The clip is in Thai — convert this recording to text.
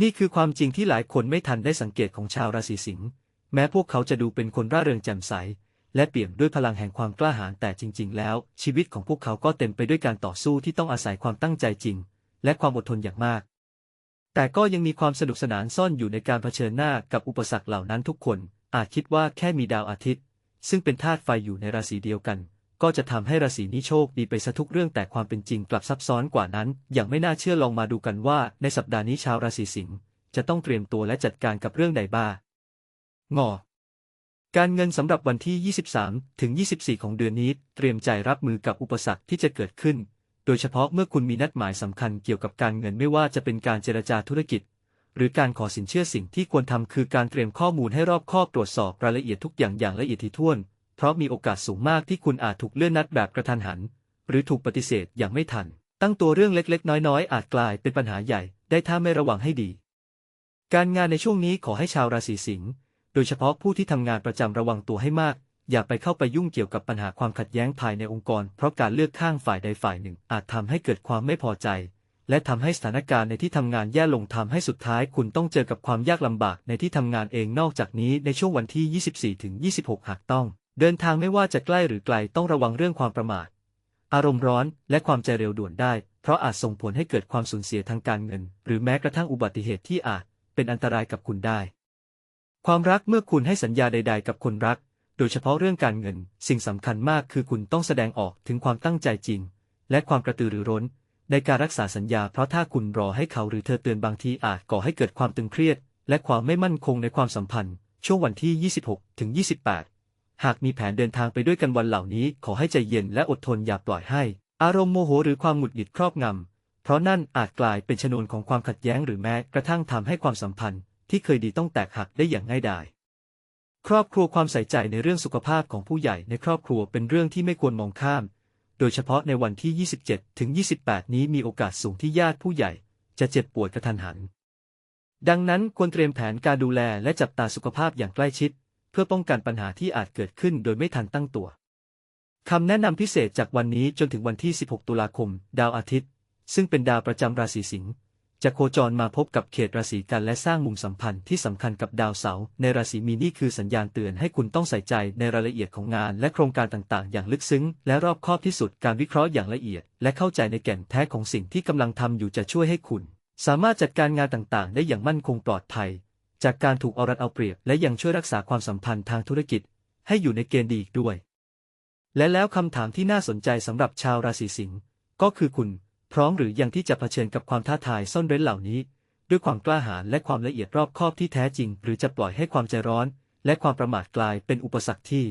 นี่คือความจริงที่หลายคนไม่ทันได้สังเกตของชาวราศีสิงห์แม้พวกเขาจะดูเป็นคนร่าเริงแจ่มใส และเปี่ยมด้วยพลังแห่งความกล้าหาญแต่จริง ๆ แล้ว ชีวิตของพวกเขาก็เต็มไปด้วยการต่อสู้ที่ต้องอาศัยความตั้งใจจริง และความอดทนอย่างมาก แต่ก็ยังมีความสนุกสนานซ่อนอยู่ในการเผชิญหน้ากับอุปสรรคเหล่านั้นทุกคน อาจคิดว่าแค่มีดาวอาทิตย์ ซึ่งเป็นธาตุไฟอยู่ในราศีเดียวกัน ก็จะทำให้ราศีนี้โชคดีไปซะทุกเรื่องแต่ความเป็นจริงกลับซับซ้อนกว่านั้น อย่างไม่น่าเชื่อลองมาดูกันว่า ในสัปดาห์นี้ชาวราศีสิงห์จะต้องเตรียมตัวและจัดการกับเรื่องใดบ้างงอการเงินสำหรับวันที่ 23 ถึง 24 ของเดือนนี้ เตรียมใจรับมือกับอุปสรรคที่จะเกิดขึ้น โดยเฉพาะเมื่อคุณมีนัดหมายสำคัญเกี่ยวกับการเงินไม่ว่าจะเป็นการเจรจาธุรกิจ หรือการขอสินเชื่อสิ่งที่ควรทำคือการเตรียมข้อมูลให้รอบคอบตรวจสอบรายละเอียดทุกอย่างอย่างละเอียดถี่ถ้วน ราะมีโอกาสสูงมากที่คุณอาจถูกเลื่อนนัดแบบกระทันหัน หรือถูกปฏิเสธอย่างไม่ทัน ตั้งตัวเรื่องเล็กๆ น้อยๆ อาจกลายเป็นปัญหาใหญ่ได้ถ้าไม่ระวังให้ดี การงานในช่วงนี้ขอให้ชาวราศีสิงห์โดยเฉพาะผู้ที่ทำงานประจำระวังตัวให้มาก อย่าไปเข้าไปยุ่งเกี่ยวกับปัญหาความขัดแย้งภายในองค์กร เพราะการเลือกข้างฝ่ายใดฝ่ายหนึ่ง อาจทำให้เกิดความไม่พอใจ และทำให้สถานการณ์ในที่ทำงานแย่ลงทำให้สุดท้าย คุณต้องเจอกับความยากลำบากในที่ทำงานเองนอกจากนี้ในช่วงวันที่ 24ถึง26 หากต้อง เดินทางไม่ว่าจะใกล้หรือไกลต้องระวังเรื่องความประมาท อารมณ์ร้อนและความใจเร็วด่วนได้ เพราะอาจส่งผลให้เกิดความสูญเสียทางการเงิน หรือแม้กระทั่งอุบัติเหตุที่อาจเป็นอันตรายกับคุณได้ ความรักเมื่อคุณให้สัญญาใด ๆ กับคนรัก โดยเฉพาะเรื่องการเงิน สิ่งสำคัญมากคือคุณต้องแสดงออกถึงความตั้งใจจริง และความกระตือรือร้น ในการรักษาสัญญา เพราะถ้าคุณรอให้เขาหรือเธอเตือนบางทีอาจก่อให้เกิดความตึงเครียด และความไม่มั่นคงในความสัมพันธ์ ช่วงวันที่ 26ถึง28 หากมีแผนเดินทางไปด้วยกันวันเหล่านี้ ขอให้ใจเย็นและอดทนอย่าปล่อยให้ อารมณ์โมโหหรือความหงุดหงิดครอบงำ เพราะนั่นอาจกลายเป็นชนวนของความขัดแย้งหรือแม้กระทั่งทำให้ความสัมพันธ์ ที่เคยดีต้องแตกหักได้อย่างง่ายดายครอบครัวความใส่ใจในเรื่องสุขภาพของผู้ใหญ่ในครอบครัวเป็นเรื่องที่ไม่ควรมองข้าม โดยเฉพาะในวันที่ 27 ถึง 28 นี้มีโอกาสสูงที่ญาติผู้ใหญ่ จะเจ็บป่วยกระทันหัน ดังนั้นควรเตรียมแผนการดูแลและจับตาสุขภาพอย่างใกล้ชิด เพื่อป้องกันปัญหาที่อาจเกิดขึ้นโดยไม่ทันตั้งตัวคำแนะนำพิเศษจากวันนี้จนถึงวันที่ 16 ตุลาคม ดาวอาทิตย์ ซึ่งเป็นดาวประจำราศีสิงห์จะโคจรมาพบกับเขตราศีกันและสร้างมุมสัมพันธ์ที่สำคัญกับดาวเสาร์ในราศีมีนนี่คือสัญญาณเตือนให้คุณต้องใส่ใจในรายละเอียดของงานและโครงการต่างๆ อย่างลึกซึ้ง และรอบคอบที่สุดการวิเคราะห์อย่างละเอียด และเข้าใจในแก่นแท้ของสิ่งที่กำลังทำอยู่จะช่วยให้คุณ สามารถจัดการงานต่างๆ ได้อย่างมั่นคงปลอดภัย จากการถูกเอารัดเอาเปรียบ และยังช่วยรักษาความสัมพันธ์ทางธุรกิจ ให้อยู่ในเกณฑ์ดีอีกด้วย และแล้วคำถามที่น่าสนใจสำหรับชาวราศีสิงห์ก็คือคุณพร้อมหรือยังที่จะเผชิญกับความท้าทายซ่อนเร้นเหล่านี้ ด้วยความกล้าหาญและความละเอียดรอบคอบที่แท้จริง หรือจะปล่อยให้ความใจร้อน และความประมาทกลายเป็นอุปสรรคที่